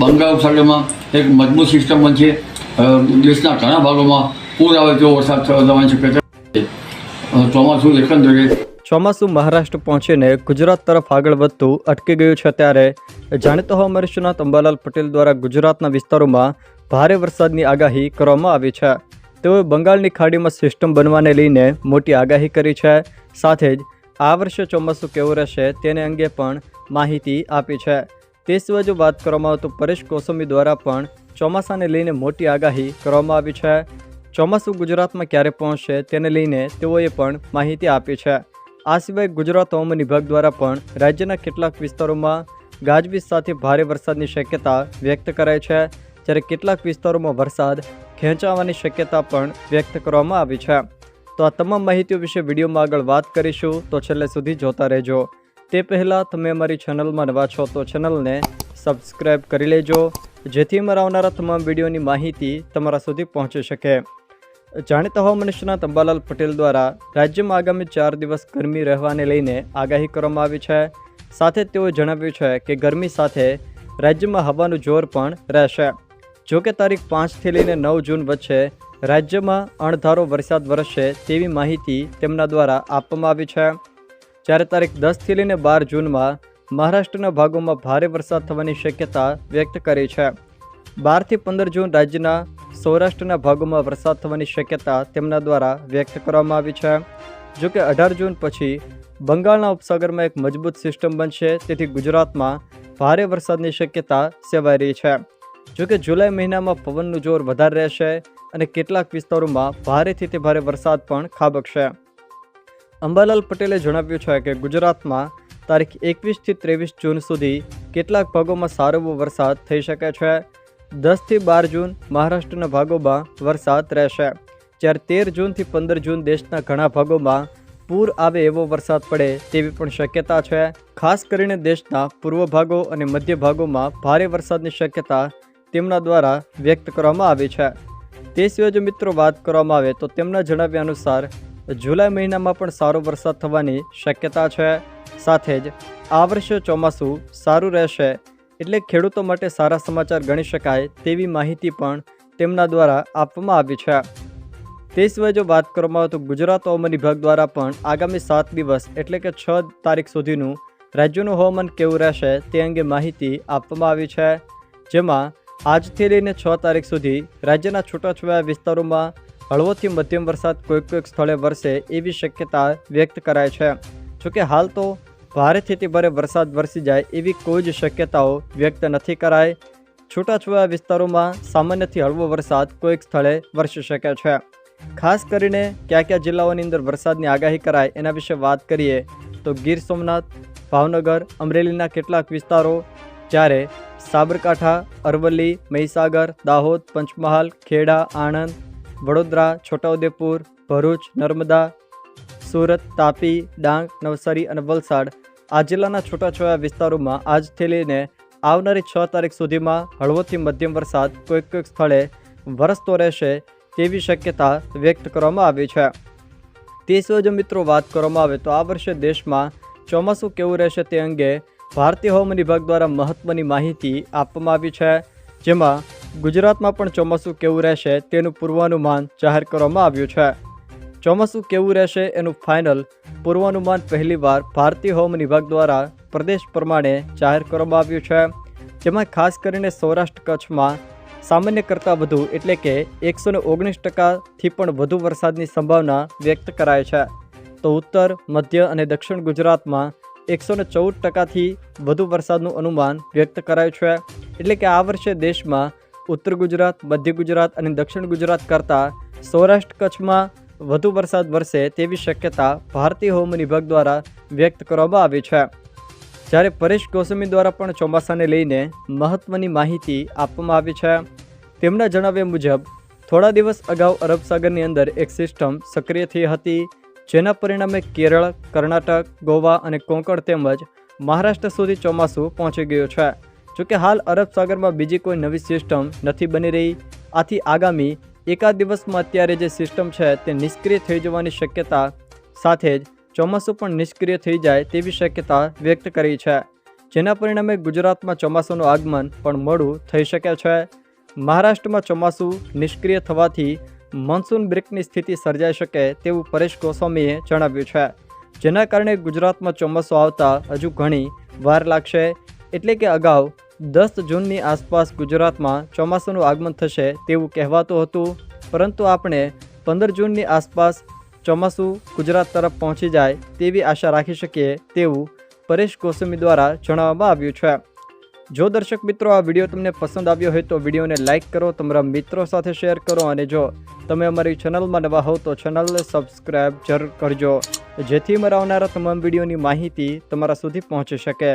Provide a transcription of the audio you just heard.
બંગાળ ઉપસાગરમાં એક મજબૂત સિસ્ટમ બનશે દેશના ઘણા ભાગોમાં પૂર આવે તેવો વરસાદ થવાની છે. ચોમાસું ચોમાસું જોઈએ ચોમાસું મહારાષ્ટ્ર પહોંચીને ગુજરાત તરફ આગળ વધતું અટકી ગયું છે ત્યારે જાણીતા હવામાન નિષ્ણાત અંબાલાલ પટેલ દ્વારા ગુજરાતના વિસ્તારોમાં ભારે વરસાદની આગાહી કરવામાં આવી છે. તેઓએ બંગાળની ખાડીમાં સિસ્ટમ બનવાને લઈને મોટી આગાહી કરી છે. સાથે જ આ વર્ષે ચોમાસું કેવું રહેશે તેને અંગે પણ માહિતી આપી છે. તે સિવાય જો વાત કરવામાં આવે તો પરેશ કોસંબી દ્વારા પણ ચોમાસાને લઈને મોટી આગાહી કરવામાં આવી છે. ચોમાસું ગુજરાતમાં ક્યારે પહોંચશે તેને લઈને તેઓએ પણ માહિતી આપી છે. આ સિવાય ગુજરાત હવામાન વિભાગ દ્વારા પણ રાજ્યના કેટલાક વિસ્તારોમાં ગાજવીજ સાથે ભારે વરસાદની શક્યતા વ્યક્ત કરાઈ છે. જ્યારે કેટલાક વિસ્તારોમાં વરસાદ ખેંચાવાની શક્યતા પણ વ્યક્ત કરવામાં આવી છે. તો આ તમામ માહિતીઓ વિશે વિડીયોમાં આગળ વાત કરીશું. તો છેલ્લે સુધી જોતા રહેજો. તે પહેલાં તમે અમારી ચેનલમાં નવા છો તો ચેનલને સબસ્ક્રાઈબ કરી લેજો, જેથી અમારા આવનારા તમામ વિડીયોની માહિતી તમારા સુધી પહોંચી શકે. જાણીતા હોવા મનુષ્યના તંબાલાલ પટેલ દ્વારા રાજ્યમાં આગામી ચાર દિવસ ગરમી રહેવાને લઈને આગાહી કરવામાં આવી છે. સાથે તેઓએ જણાવ્યું છે કે ગરમી સાથે રાજ્યમાં હવાનું જોર પણ રહેશે. જો કે તારીખ પાંચથી લઈને નવ જૂન વચ્ચે રાજ્યમાં અણધારો વરસાદ વરસશે તેવી માહિતી તેમના દ્વારા આપવામાં આવી છે. જ્યારે તારીખ દસથી લઈને બાર જૂનમાં મહારાષ્ટ્રના ભાગોમાં ભારે વરસાદ થવાની શક્યતા વ્યક્ત કરી છે. બારથી પંદર જૂન રાજ્યના સૌરાષ્ટ્રના ભાગોમાં વરસાદ થવાની શક્યતા તેમના દ્વારા વ્યક્ત કરવામાં આવી છે. જો કે અઢાર જૂન પછી બંગાળના ઉપસાગરમાં એક મજબૂત સિસ્ટમ બનશે, તેથી ગુજરાતમાં ભારે વરસાદની શક્યતા સેવાઈ રહી છે. જો કે જુલાઈ મહિનામાં પવનનું જોર વધારે રહેશે અને કેટલાક વિસ્તારોમાં ભારેથી તે ભારે વરસાદ પણ ખાબકશે. અંબાલાલ પટેલે જણાવ્યું છે કે ગુજરાતમાં તારીખ એકવીસથી ત્રેવીસ જૂન સુધી કેટલાક ભાગોમાં સારો વરસાદ થઈ શકે છે. દસથી બાર જૂન મહારાષ્ટ્રના ભાગોમાં વરસાદ રહેશે. જ્યારે તેર જૂનથી પંદર જૂન દેશના ઘણા ભાગોમાં પૂર આવે એવો વરસાદ પડે તેવી પણ શક્યતા છે. ખાસ કરીને દેશના પૂર્વ ભાગો અને મધ્ય ભાગોમાં ભારે વરસાદની શક્યતા તેમના દ્વારા વ્યક્ત કરવામાં આવી છે. તે સિવાય જો મિત્રો વાત કરવામાં આવે તો તેમના જણાવ્યા અનુસાર જુલાઈ મહિનામાં પણ સારો વરસાદ થવાની શક્યતા છે. સાથે જ આ વર્ષે ચોમાસું સારું રહેશે એટલે ખેડૂતો માટે સારા સમાચાર ગણી શકાય તેવી માહિતી પણ તેમના દ્વારા આપવામાં આવી છે. તે સિવાય જો વાત કરવામાં આવે તો ગુજરાત હવામાન વિભાગ દ્વારા પણ આગામી સાત દિવસ એટલે કે છ તારીખ સુધીનું રાજ્યનું હવામાન કેવું રહેશે તે અંગે માહિતી આપવામાં આવી છે. જેમાં આજથી લઈને છ તારીખ સુધી રાજ્યના છૂટાછવાયા વિસ્તારોમાં હળવોથી મધ્યમ વરસાદ કોઈક કોઈક સ્થળે વરસે એવી શક્યતા વ્યક્ત કરાય છે. જોકે હાલ તો ભારેથી તે ભારે વરસાદ વરસી જાય એવી કોઈ જ શક્યતાઓ વ્યક્ત નથી કરાય. છૂટાછવાયા વિસ્તારોમાં સામાન્યથી હળવો વરસાદ કોઈક સ્થળે વરસી શકે છે. ખાસ કરીને કયા કયા જિલ્લાઓની અંદર વરસાદની આગાહી કરાય એના વિશે વાત કરીએ તો ગીર સોમનાથ, ભાવનગર, અમરેલીના કેટલાક વિસ્તારો જ્યારે સાબરકાંઠા, અરવલ્લી, મહીસાગર, દાહોદ, પંચમહાલ, ખેડા, આણંદ વડોદરા, છોટાઉદેપુર, ભરૂચ, નર્મદા, સુરત, તાપી, ડાંગ, નવસારી અને વલસાડ આ જિલ્લાના છૂટાછવાયા વિસ્તારોમાં આજથી લઈને આવનારી છ તારીખ સુધીમાં હળવોથી મધ્યમ વરસાદ કોઈક કોઈક સ્થળે વરસતો રહેશે તેવી શક્યતા વ્યક્ત કરવામાં આવી છે. તે સિવાય જો મિત્રો વાત કરવામાં આવે તો આ વર્ષે દેશમાં ચોમાસું કેવું રહેશે તે અંગે ભારતીય હવામાન વિભાગ દ્વારા મહત્ત્વની માહિતી આપવામાં આવી છે. જેમાં ગુજરાતમાં પણ ચોમાસું કેવું રહેશે તેનું પૂર્વાનુમાન જાહેર કરવામાં આવ્યું છે. ચોમાસું કેવું રહેશે એનું ફાઇનલ પૂર્વાનુમાન પહેલીવાર ભારતીય હવામાન વિભાગ દ્વારા પ્રદેશ પ્રમાણે જાહેર કરવામાં આવ્યું છે. જેમાં ખાસ કરીને સૌરાષ્ટ્ર કચ્છમાં સામાન્ય કરતાં વધુ એટલે કે એકસો ને ઓગણીસ ટકાથી પણ વધુ વરસાદની સંભાવના વ્યક્ત કરાય છે. તો ઉત્તર, મધ્ય અને દક્ષિણ ગુજરાતમાં એકસો ને ચૌદ ટકાથી વધુ વરસાદનું અનુમાન વ્યક્ત કરાયું છે. એટલે કે આ વર્ષે દેશમાં ઉત્તર ગુજરાત, મધ્ય ગુજરાત અને દક્ષિણ ગુજરાત કરતાં સૌરાષ્ટ્ર કચ્છમાં વધુ વરસાદ વરસે તેવી શક્યતા ભારતીય હવામાન વિભાગ દ્વારા વ્યક્ત કરવામાં આવી છે. જ્યારે પરેશ ગોસ્વામી દ્વારા પણ ચોમાસાને લઈને મહત્ત્વની માહિતી આપવામાં આવી છે. તેમના જણાવ્યા મુજબ, થોડા દિવસ અગાઉ અરબ સાગરની અંદર એક સિસ્ટમ સક્રિય થઈ હતી, જેના પરિણામે કેરળ, કર્ણાટક, ગોવા અને કોંકણ તેમજ મહારાષ્ટ્ર સુધી ચોમાસું પહોંચી ગયું છે. જોકે હાલ અરબ સાગરમાં બીજી કોઈ નવી સિસ્ટમ નથી બની રહી. આથી આગામી એકાદ દિવસમાં અત્યારે જે સિસ્ટમ છે તે નિષ્ક્રિય થઈ જવાની શક્યતા સાથે જ ચોમાસું પણ નિષ્ક્રિય થઈ જાય તેવી શક્યતા વ્યક્ત કરી છે. જેના પરિણામે ગુજરાતમાં ચોમાસાનું આગમન પણ મોડું થઈ શકે છે. મહારાષ્ટ્રમાં ચોમાસું નિષ્ક્રિય થવાથી મોન્સૂન બ્રેકની સ્થિતિ સર્જાઈ શકે તેવું પરેશ ગોસ્વામીએ જણાવ્યું છે. જેના કારણે ગુજરાતમાં ચોમાસું આવતા હજુ ઘણી વાર લાગશે. એટલે કે અગાઉ દસ જૂનની આસપાસ ગુજરાતમાં ચોમાસાનું આગમન થશે તેવું કહેવાતું હતું. પરંતુ આપણે પંદર જૂનની આસપાસ ચોમાસું ગુજરાત તરફ પહોંચી જાય તેવી આશા રાખી શકીએ તેવું પરેશ ગોસ્વામી દ્વારા જણાવવામાં આવ્યું છે. જો દર્શક મિત્રો આ વીડિયો તમને પસંદ આવ્યો હોય તો વિડીયોને લાઇક કરો, તમારા મિત્રો સાથે શેર કરો અને જો તમે અમારી ચેનલમાં નવા હોવ તો ચેનલને સબસ્ક્રાઈબ જરૂર કરજો. જેથી મારા આવનારા તમામ વિડીયોની માહિતી તમારા સુધી પહોંચી શકે.